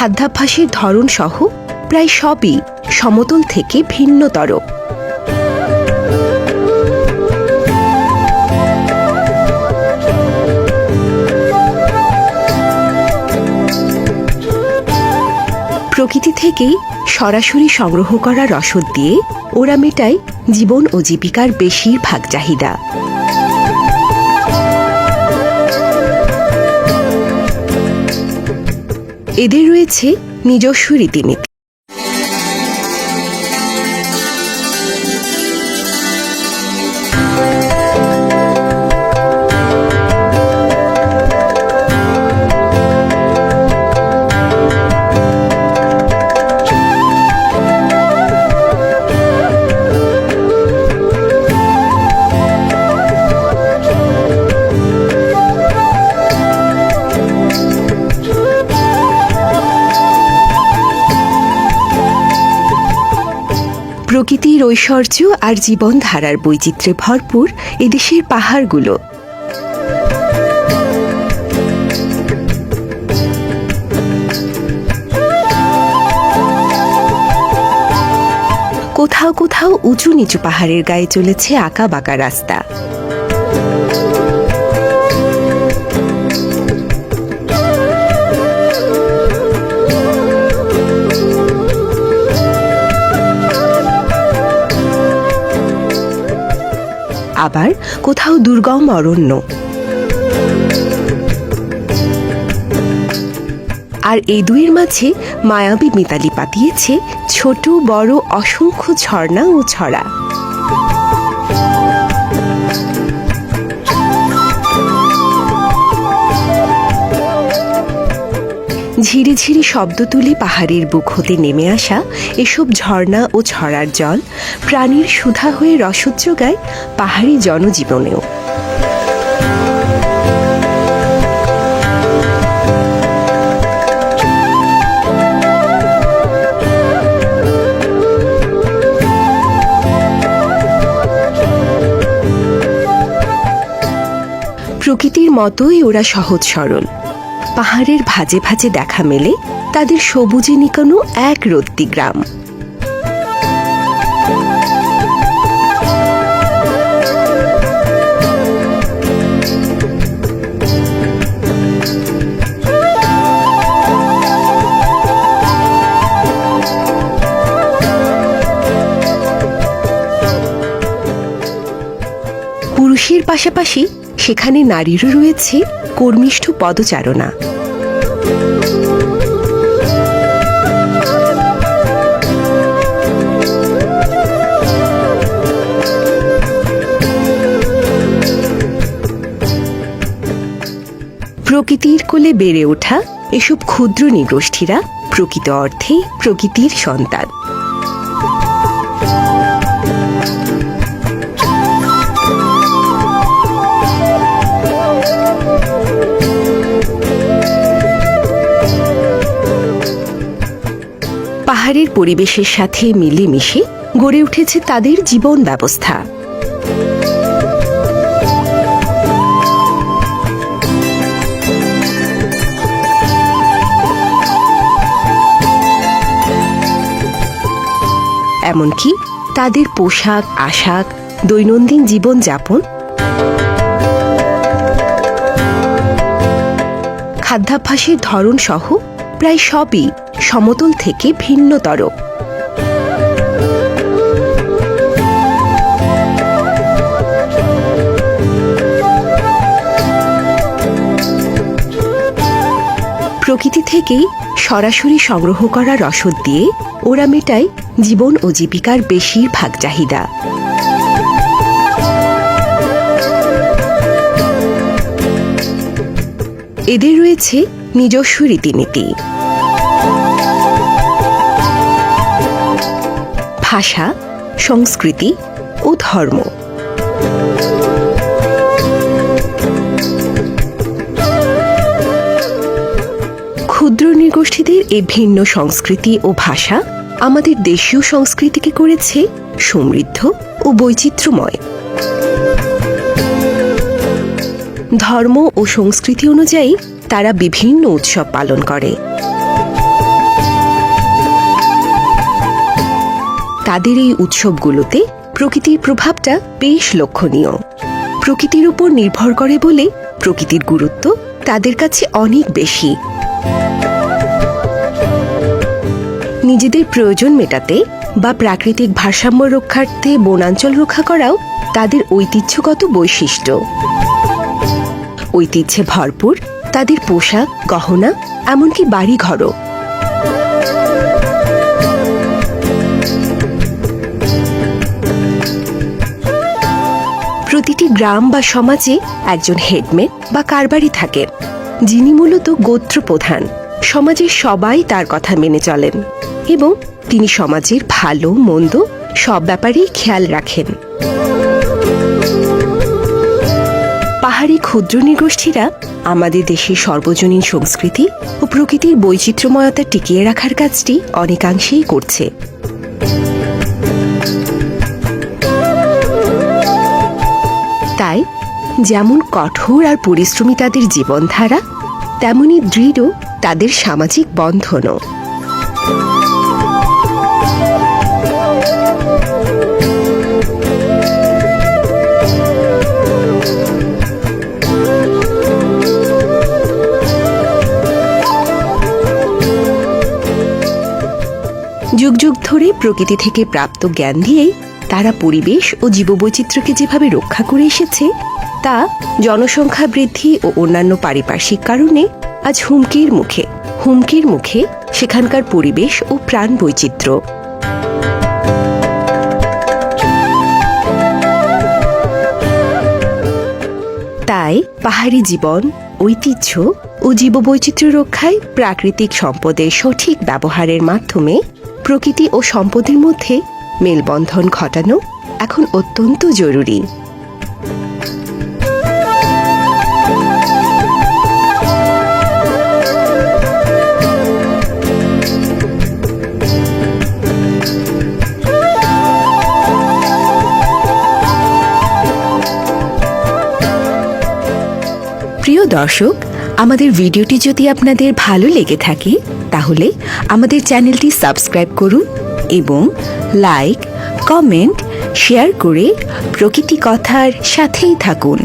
খাদ্যাভ্যাসের ধরন সহ প্রায় সবই সমতল থেকে ভিন্নতর। প্রকৃতি থেকেই সরাসরি সংগ্রহ করা রসদ দিয়ে ওরা মেটায় জীবন ও জীবিকার বেশিরভাগ চাহিদা। এদের রয়েছে নিজস্ব রীতিনীতি। প্রকৃতির ঐশ্বর্য আর জীবনধারার বৈচিত্র্যে ভরপুর এদেশের পাহাড়গুলো। কোথাও কোথাও উঁচু নিচু পাহাড়ের গায়ে চলেছে আঁকা বাঁকা রাস্তা। আবার কোথাও দুর্গম অরণ্য। আর এই দুইয়ের মাঝে মায়াবী মিতালি পাতিয়েছে ছোট, বড়, অসংখ্য ঝর্ণা ও ছড়া। ঝিরি ঝিরি শব্দ তুলে পাহাড়ের বুক হতে নেমে আসা এসব ঝর্ণা ও ছড়ার জল প্রাণীর সুধা হয়ে রসদ যোগায় পাহাড়ি জনজীবনেও। প্রকৃতির মতোই ওরা সহজ সরল। পাহাড়ের ভাজে ভাজে দেখা মেলে তাদের সবুজে নিকানো এক রত্তি গ্রাম। পুরুষের পাশাপাশি সেখানে নারীরও রয়েছে কর্মিষ্ঠ পদচারণা। প্রকৃতির কোলে বেড়ে ওঠা এসব ক্ষুদ্র নৃগোষ্ঠীরা প্রকৃত অর্থে প্রকৃতির সন্তান। পাহাড়ের পরিবেশের সাথে মিলেমিশে গড়ে উঠেছে তাদের জীবন ব্যবস্থা। এমনকি তাদের পোশাক, আশাক, দৈনন্দিন জীবনযাপন, খাদ্যাভ্যাসের ধরন সহ প্রায় সবই সমতল থেকে ভিন্নতর। প্রকৃতি থেকেই সরাসরি সংগ্রহ করা রসদ দিয়ে ওরা মেটায় জীবন ও জীবিকার বেশিরভাগ চাহিদা। এদের রয়েছে নিজস্ব রীতিনীতি। ভাষা, সংস্কৃতি ও ধর্ম। ক্ষুদ্র নৃগোষ্ঠীদের এই ভিন্ন সংস্কৃতি ও ভাষা আমাদের দেশীয় সংস্কৃতিকে করেছে সমৃদ্ধ ও বৈচিত্র্যময়। ধর্ম ও সংস্কৃতি অনুযায়ী তারা বিভিন্ন উৎসব পালন করে। তাদের এই উৎসবগুলোতে প্রকৃতির প্রভাবটা বেশ লক্ষণীয়। প্রকৃতির উপর নির্ভর করে বলে প্রকৃতির গুরুত্ব তাদের কাছে অনেক বেশি। নিজেদের প্রয়োজন মেটাতে বা প্রাকৃতিক ভারসাম্য রক্ষার্থে বনাঞ্চল রক্ষা করাও তাদের ঐতিহ্যগত বৈশিষ্ট্য। ঐতিহ্যে ভরপুর তাদের পোশাক, গহনা, এমনকি বাড়িঘরও। প্রতিটি গ্রাম বা সমাজে একজন হেডম্যান বা কারবারি থাকেন যিনি মূলত গোত্র প্রধান সমাজের সবাই তার কথা মেনে চলেন এবং তিনি সমাজের ভালো, মন্দ সব ব্যাপারেই খেয়াল রাখেন। পাহাড়ি ক্ষুদ্র নৃগোষ্ঠীরা আমাদের দেশের সর্বজনীন সংস্কৃতি ও প্রকৃতির বৈচিত্র্যময়তা টিকিয়ে রাখার কাজটি অনেকাংশেই করছে। তাই, যেমন কঠোর আর পরিশ্রমী তাদের জীবনধারা, তেমনি দৃঢ় তাদের সামাজিক বন্ধনও। যুগ যুগ ধরে প্রকৃতি থেকে প্রাপ্ত জ্ঞান দিয়েই তারা পরিবেশ ও জীববৈচিত্র্যকে যেভাবে রক্ষা করে এসেছে, তা জনসংখ্যা বৃদ্ধি ও অন্যান্য পারিপার্শ্বিক কারণে আজ হুমকির মুখে হুমকির মুখে সেখানকার পরিবেশ ও প্রাণ বৈচিত্র্য। তাই পাহাড়ি জীবন, ঐতিহ্য ও জীববৈচিত্র্য রক্ষায় প্রাকৃতিক সম্পদের সঠিক ব্যবহারের মাধ্যমে প্রকৃতি ও সম্পদের মধ্যে মেলবন্ধন ঘটানো এখন অত্যন্ত জরুরি। প্রিয় দর্শক, আমাদের ভিডিওটি যদি আপনাদের ভালো লেগে থাকে তাহলে আমাদের চ্যানেলটি সাবস্ক্রাইব করুন এবং লাইক কমেন্ট শেয়ার করে প্রকৃতি কথার সাথেই থাকুন।